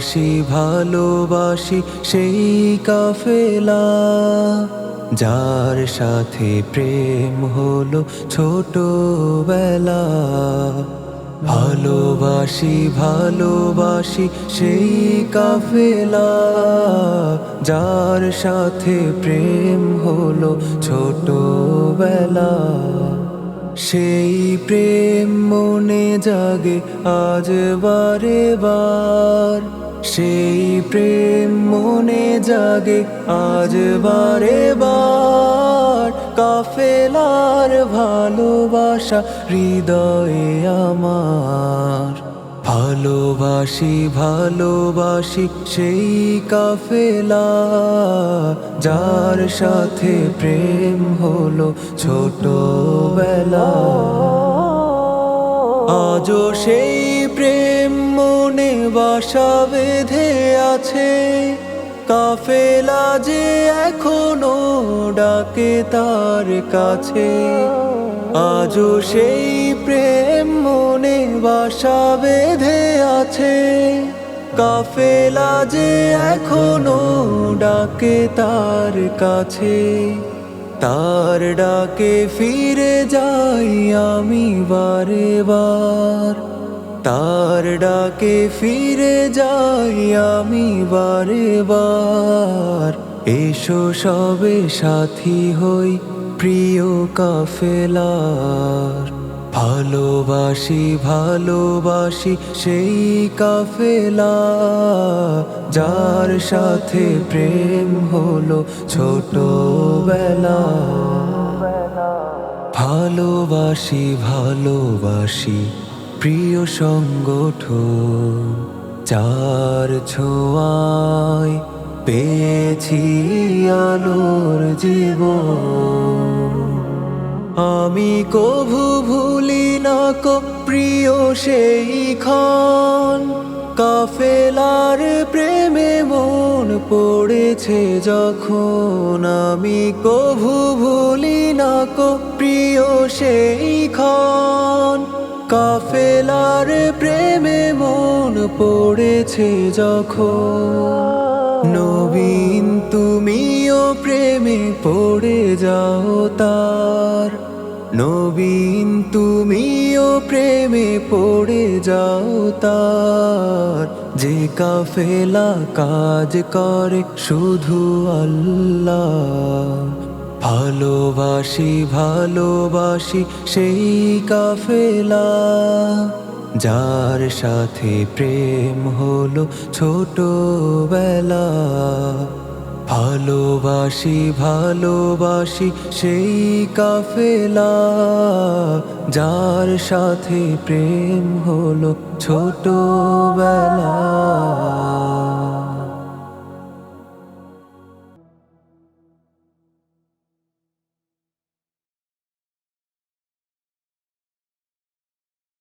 ভালোবাসি ভালোবাসি সেই কাফেলা যার সাথে প্রেম হলো ছোটবেলা। ভালোবাসি ভালোবাসি সেই কাফেলা যার সাথে প্রেম হলো ছোটবেলা। সেই প্রেম মনে জাগে আজ বারে বার। সেই প্রেম মনে জাগে আজ বারে বার। কাফেলার ভালোবাসা, হৃদয়ে আমার। ভালোবাসি ভালোবাসি সেই কাফেলা, যার সাথে প্রেম হলো ছোটবেলা। আজও সেই প্রেম মনে বাসা বেঁধে আছে। কাফেলা যে এখনও ডাকে তার কাছে, আজও সেই প্রেম মনে বাসা বেঁধে আছে। কাফেলা যে এখনও ডাকে তার কাছে, তার ডাকে ফিরে যাই আমি বারে বার তার ডাকে ফিরে যাই আমি বারে বার। এসো সবে সাথী হই প্রিয় কাফেলার। ভালোবাসি ভালোবাসি সেই কাফেলা যার সাথে প্রেম হলো ছোটবেলা। ভালোবাসি ভালোবাসি প্রিয় সংগঠন, চার ছোঁয়ায় পেয়েছি আলোর জীবন। আমি কভু ভুলি না কো প্রিয় সেই ক্ষণ, কাফেলার প্রেমে মন পড়েছে যখন। আমি কভু ভুলি না কো প্রিয় সেই ক্ষণ। কাফেলার প্রেমে মন পড়েছে যখন। নবীন, তুমিও প্রেমে পড়ে যাও তার। নবীন, তুমিও প্রেমে পড়ে যাও তার। যে কাফেলা কাজ করে শুধু আল্লাহ। ভালোবাসি ভালোবাসি সেই কাফেলা, যার সাথে প্রেম হলো ছোটবেলা। ভালোবাসি ভালোবাসি সেই কাফেলা, যার সাথে প্রেম হলো ছোটবেলা।